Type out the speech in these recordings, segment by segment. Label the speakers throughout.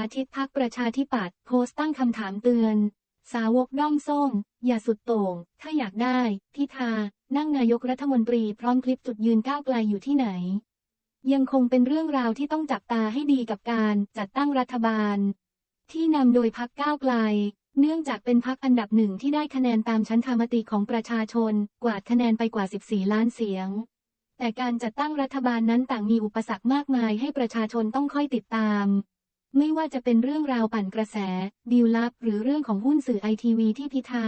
Speaker 1: าธิตพักประชาธิปัตย์โพสต์ตั้งคำถามเตือน สาวกด้อมส้ม อย่าสุดโต่ง ถ้าอยากได้ พิธา นั่งนายกรัฐมนตรีพร้อมคลิปจุดยืนก้าวไกลอยู่ที่ไหน ยังคงเป็นเรื่องราวที่ต้องจับตาให้ดีกับการจัดตั้งรัฐบาล ที่นำโดยพักก้าวไกล เนื่องจากเป็นพักอันดับหนึ่งที่ได้คะแนนตามชั้นธรรมติของประชาชน กวาดคะแนนไปกว่า 14 ล้านเสียง แต่การจัดตั้งรัฐบาลนั้นต่างมีอุปสรรคมากมายให้ประชาชนต้องค่อยติดตาม ไม่ว่าจะเป็นเรื่องราวปั่นกระแส ดีลลับ หรือเรื่องของหุ้นสื่อไอทีวีที่พิธา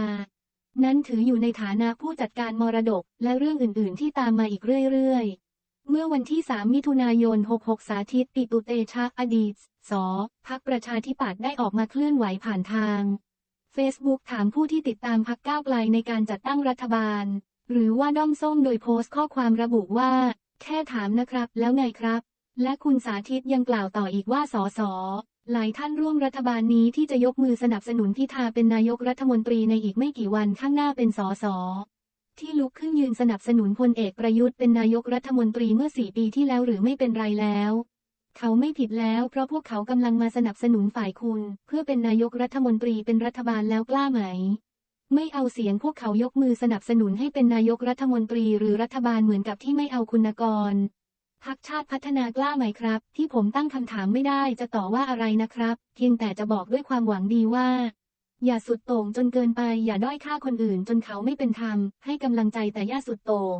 Speaker 1: นั้นถืออยู่ในฐานะผู้จัดการมรดก และเรื่องอื่น ๆ ที่ตามมาอีกเรื่อย ๆ เมื่อวันที่ 3 มิถุนายน 66 สาธิตปิตุเตชะอดีต ส พักประชาธิปัตย์ได้ออกมาเคลื่อนไหวผ่านทาง Facebook ถามผู้ที่ติดตามพักก้าวไกลในการจัดตั้งรัฐบาล หรือว่าด้อมส้มโดยโพสต์ข้อความระบุว่า แค่ถามนะครับ แล้วไงครับ และคุณสาธิตยังกล่าวต่ออีกว่าสสหลายท่านร่วมรัฐบาลนี้ที่จะยกมือสนับสนุนพิธาเป็นนายกรัฐมนตรีในอีกไม่กี่วันข้างหน้าเป็นสสที่ลุกขึ้นยืนสนับสนุนพลเอกประยุทธ์เป็นนายกรัฐมนตรีเมื่อสี่ปีที่แล้วหรือไม่เป็นไรแล้ว เขาไม่ผิดแล้วเพราะพวกเขากำลังมาสนับสนุนฝ่ายคุณ เพื่อเป็นนายกรัฐมนตรีเป็นรัฐบาลแล้วกล้าไหม ไม่เอาเสียงพวกเขายกมือสนับสนุนให้เป็นนายกรัฐมนตรีหรือรัฐบาลเหมือนกับที่ไม่เอาคุณกร พักชาติพัฒนากล้าไหมครับ ที่ผมตั้งคำถามไม่ได้จะต่อว่าอะไรนะครับ เพียงแต่จะบอกด้วยความหวังดีว่า อย่าสุดโต่งจนเกินไป อย่าด้อยค่าคนอื่นจนเขาไม่เป็นธรรม ให้กำลังใจแต่อย่าสุดโต่ง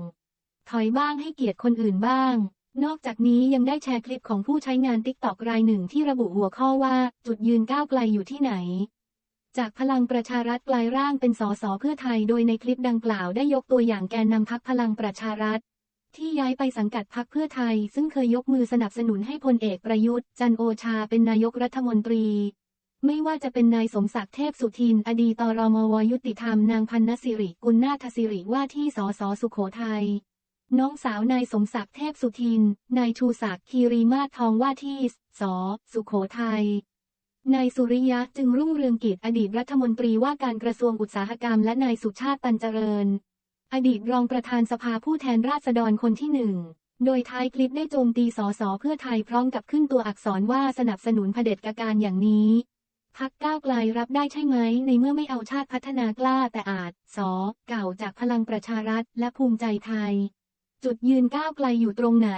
Speaker 1: ถอยบ้างให้เกียรติคนอื่นบ้าง นอกจากนี้ยังได้แชร์คลิปของผู้ใช้งานติ๊กตอกรายหนึ่งที่ระบุหัวข้อว่าจุดยืนก้าวไกลอยู่ที่ไหน จากพลังประชารัฐกลายร่างเป็นสสเพื่อไทย โดยในคลิปดังกล่าวได้ยกตัวอย่างแกนนำพักพลังประชารัฐ ที่ย้ายไปสังกัดพักเพื่อไทย ซึ่งเคยยกมือสนับสนุนให้พลเอกประยุทธ์ จันโอชาเป็นนายกรัฐมนตรี ไม่ว่าจะเป็นนายสมศักดิ์เทพสุทิน อดีตรมวยุติธรรมนางพันนสิริกุลนาถสิริว่าที่สสสุขโขทัยน้องสาวนายสมศักดิ์เทพสุทิน นายชูศักดิ์คีรีมาศทองว่าที่สสุขโขทัยนายสุริยะจึงรุ่งเรืองกิจอดีตรัฐมนตรีว่าการกระทรวงอุตสาหกรรมและนายสุชาติตันเจริญ อดีตรองประธานสภาผู้แทนราษฎรคนที่หนึ่ง โดยท้ายคลิปได้โจมตีสสเพื่อไทยพร้อมกับขึ้นตัวอักษรว่าสนับสนุนเผด็จการอย่างนี้พักก้าวไกลรับได้ใช่ไหม ในเมื่อไม่เอาชาติพัฒนากล้าแต่อาจสเก่าจากพลังประชารัฐและภูมิใจไทย จุดยืนก้าวไกลอยู่ตรงไหน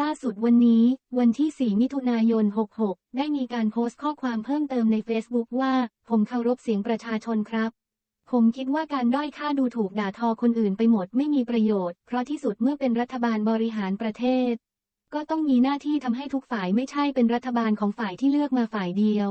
Speaker 1: ล่าสุดวันนี้ วันที่ 4 มิถุนายน 66 ได้มีการโพสต์ข้อความเพิ่มเติมใน Facebook ว่า ผมเคารพเสียงประชาชนครับ ผมคิดว่าการด้อยค่าดูถูกด่าทอคนอื่นไปหมดไม่มีประโยชน์ เพราะที่สุดเมื่อเป็นรัฐบาลบริหารประเทศ ก็ต้องมีหน้าที่ทำให้ทุกฝ่ายไม่ใช่เป็นรัฐบาลของฝ่ายที่เลือกมาฝ่ายเดียว